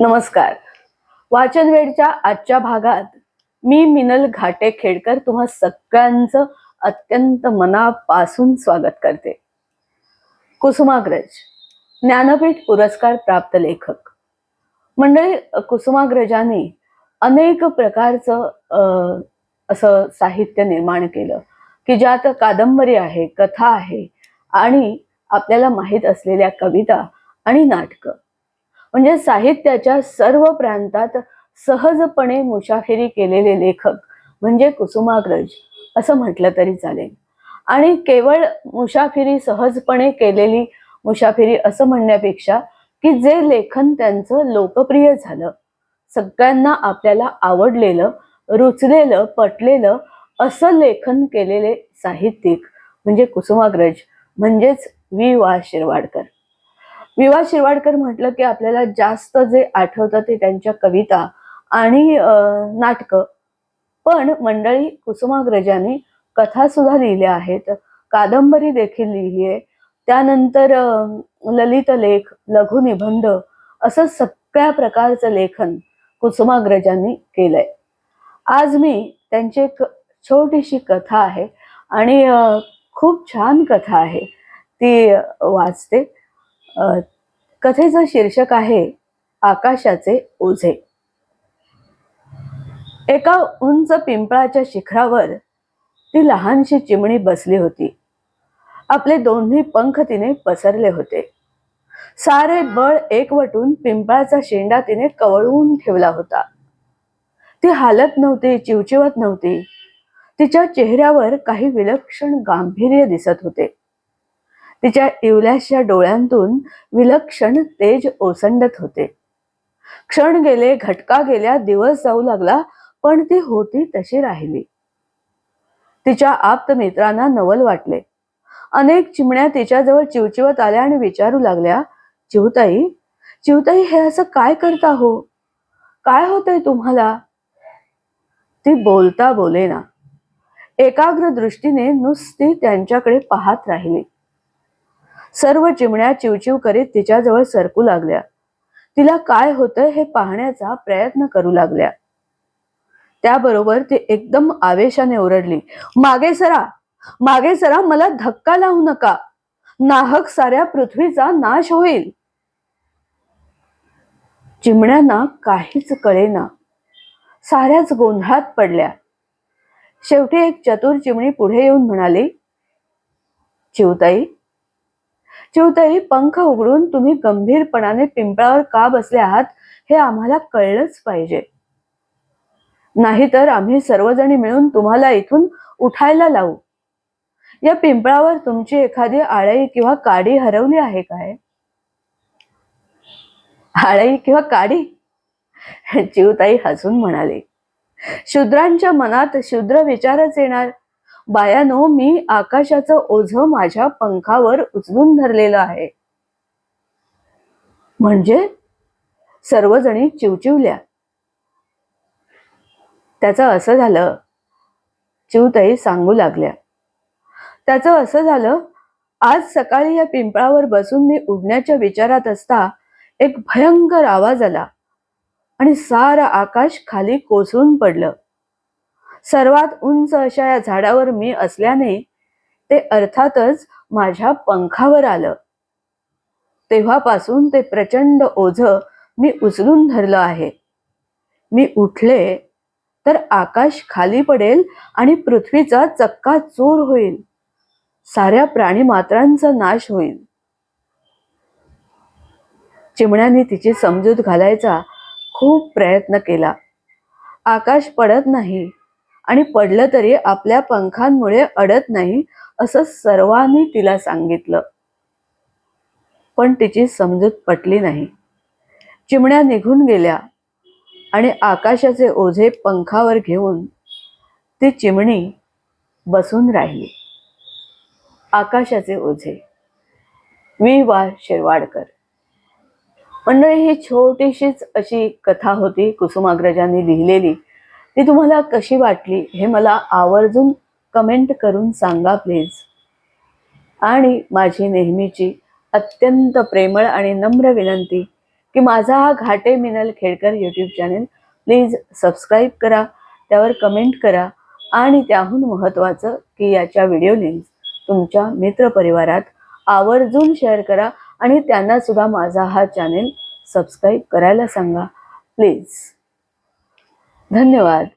नमस्कार. वाचन वेळच्या आजच्या भागात मी मिनल घाटे खेडकर तुम्हा सगळ्यांचं अत्यंत मनापासून स्वागत करते. कुसुमाग्रज ज्ञानपीठ पुरस्कार प्राप्त लेखक. मंडळी कुसुमाग्रजांनी अनेक प्रकारचं अं, असं साहित्य निर्माण केलं की ज्यात कादंबरी आहे कथा आहे आणि आपल्याला माहीत असलेल्या कविता आणि नाटकं. म्हणजे साहित्याच्या सर्व प्रांतात सहजपणे मुसाफिरी केलेले लेखक म्हणजे कुसुमाग्रज असं म्हटलं तरी चालेल. आणि केवळ मुसाफिरी सहजपणे केलेली मुसाफिरी असं म्हणण्यापेक्षा की जे लेखन त्यांचं लोकप्रिय झालं सगळ्यांना आपल्याला आवडलेलं रुचलेलं पटलेलं असं लेखन केलेले साहित्यिक म्हणजे कुसुमाग्रज म्हणजेच वि. वा. शिरवाडकर. विवा शिरवाडकर म्हटलं की आपल्याला जास्त जे आठवतं ते त्यांच्या कविता आणि नाटकं. पण मंडळी कुसुमाग्रजांनी कथा सुद्धा लिहिल्या आहेत. कादंबरी देखील लिहिली आहे. त्यानंतर ललित लेख लघुनिबंध असं सगळ्या प्रकारचं लेखन कुसुमाग्रजांनी केलंय. आज मी त्यांची एक छोटीशी कथा आहे आणि खूप छान कथा आहे. ती वाचते. कथेचं शीर्षक आहे आकाशाचे ओझे. एका उंच पिंपळाच्या शिखरावर ती लहानशी चिमणी बसली होती. आपले दोन्ही पंख तिने पसरले होते. सारे बळ एकवटून पिंपळाचा शेंडा तिने कवळून ठेवला होता. ती हालत नव्हती चिवचिवत नव्हती. तिच्या चेहऱ्यावर काही विलक्षण गांभीर्य दिसत होते. तिच्या इवल्याशच्या डोळ्यांतून विलक्षण तेज ओसंडत होते. क्षण गेले घटका गेल्या दिवस जाऊ लागला पण ती होती तशी राहिली. तिच्या आप्त मित्रांना नवल वाटले. अनेक चिमण्या तिच्याजवळ चिवचिवत आल्या आणि विचारू लागल्या चिवताई चिवताई हे असं काय करता हो? काय होतंय तुम्हाला? ती बोलता बोलेना. एकाग्र दृष्टीने नुसती त्यांच्याकडे पाहत राहिली. सर्व चिमण्या चिवचिव करीत तिच्याजवळ सरकू लागल्या. तिला काय होतंय हे पाहण्याचा प्रयत्न करू लागल्या. त्याबरोबर ती एकदम आवेशाने ओरडली मागे सरा मागे सरा मला धक्का लावू नका. नाहक साऱ्या पृथ्वीचा नाश होईल. चिमण्यांना काहीच कळेना. साऱ्याच गोंधळात पडल्या. शेवटी एक चतुर चिमणी पुढे येऊन म्हणाली चिवताई चिवताई पंख उघडून तुम्ही गंभीरपणाने पिंपळावर का बसले आहात हे आम्हाला कळलंच पाहिजे. नाहीतर आम्ही सर्वजणी मिळून तुम्हाला इथून उठायला लावू. या पिंपळावर तुमची एखादी आळई किंवा काडी हरवली आहे काय? आळई किंवा काडी? चिवताई हसून म्हणाली. शूद्रांच्या मनात शूद्र विचारच येणार. बायानो मी आकाशाचं ओझ माझ्या पंखावर उचलून धरलेलं आहे. म्हणजे सर्वजणी चिवचिवल्या. त्याचं असं झालं चिवताई सांगू लागल्या. त्याचं असं झालं आज सकाळी या पिंपळावर बसून मी उडण्याच्या विचारात असता एक भयंकर आवाज आला आणि सारं आकाश खाली कोसळून पडलं. सर्वात उंच अशा या झाडावर मी असल्याने ते अर्थातच माझ्या पंखावर आलं. तेव्हापासून ते प्रचंड ओझ मी उचलून धरलं आहे. मी उठले तर आकाश खाली पडेल आणि पृथ्वीचा चक्का चूर होईल. साऱ्या प्राणी मात्रांचा नाश होईल. चिमण्याने तिची समजूत घालायचा खूप प्रयत्न केला. आकाश पडत नाही. आणि पडलं तरी आपल्या पंखांमुळे अडत नाही असं सर्वांनी तिला सांगितलं. पण तिची समजूत पटली नाही. चिमण्या निघून गेल्या आणि आकाशाचे ओझे पंखावर घेऊन ती चिमणी बसून राहिली. आकाशाचे ओझे. वि वा शिरवाडकर. मंडळी ही छोटीशीच अशी कथा होती कुसुमाग्रजांनी लिहिलेली. ती तुम्हाला कशी वाटली हे मला आवर्जून कमेंट करून सांगा प्लीज आणि माझी नेहमीची अत्यंत प्रेमळ आणि नम्र विनंती की माझा हा Ghate Minal Khedkar YouTube channel please subscribe करा त्यावर कमेंट करा आणि त्याहून महत्त्वाचं की याच्या व्हिडिओ लिंक्स तुमच्या मित्रपरिवारात आवर्जून शेअर करा आणि त्यांनासुद्धा माझा हा चॅनेल सबस्क्राईब करायला सांगा प्लीज धन्यवाद.